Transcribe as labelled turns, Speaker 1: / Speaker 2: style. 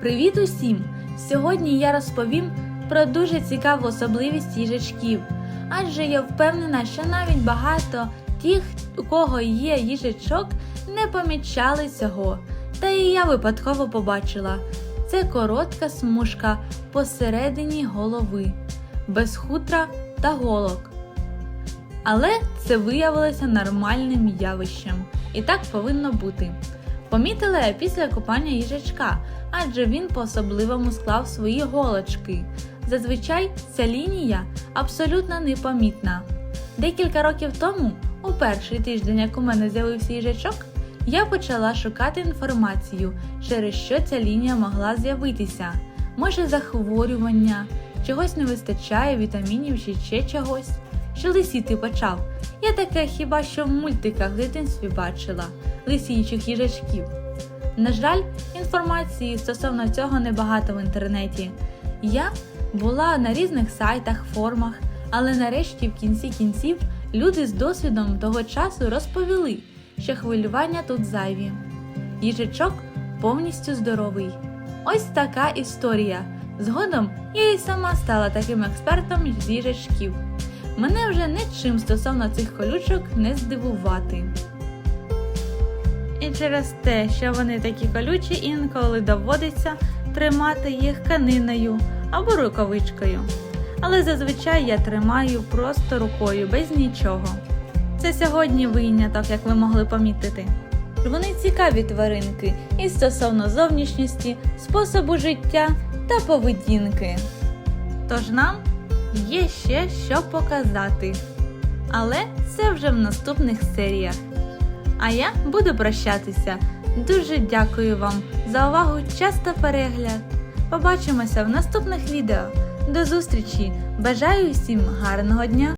Speaker 1: Привіт усім! Сьогодні я розповім про дуже цікаву особливість їжачків. Адже я впевнена, що навіть багато тих, у кого є їжачок, не помічали цього. Та і я випадково побачила. Це коротка смужка посередині голови, без хутра та голок. Але це виявилося нормальним явищем, і так повинно бути. Помітила я після купання їжачка, адже він по-особливому склав свої голочки. Зазвичай ця лінія абсолютно непомітна. Декілька років тому, у перший тиждень, як у мене з'явився їжачок, я почала шукати інформацію, через що ця лінія могла з'явитися. Може, захворювання, чогось не вистачає, вітамінів чи ще чогось. Що лисіти почав. Я таке хіба що в мультиках в дитинстві бачила лисіючих їжачків. На жаль, інформації стосовно цього небагато в інтернеті. Я була на різних сайтах, формах, але нарешті в кінці кінців люди з досвідом того часу розповіли, що хвилювання тут зайві. Їжачок повністю здоровий. Ось така історія. Згодом я і сама стала таким експертом з їжачків. Мене вже нічим стосовно цих колючок не здивувати. І через те, що вони такі колючі, інколи доводиться тримати їх каниною або рукавичкою. Але зазвичай я тримаю просто рукою без нічого. Це сьогодні виняток, як ви могли помітити. Вони цікаві тваринки і стосовно зовнішністі, способу життя та поведінки. Тож нам є ще що показати. Але це вже в наступних серіях. А я буду прощатися. Дуже дякую вам за увагу, час та перегляд. Побачимося в наступних відео. До зустрічі! Бажаю всім гарного дня!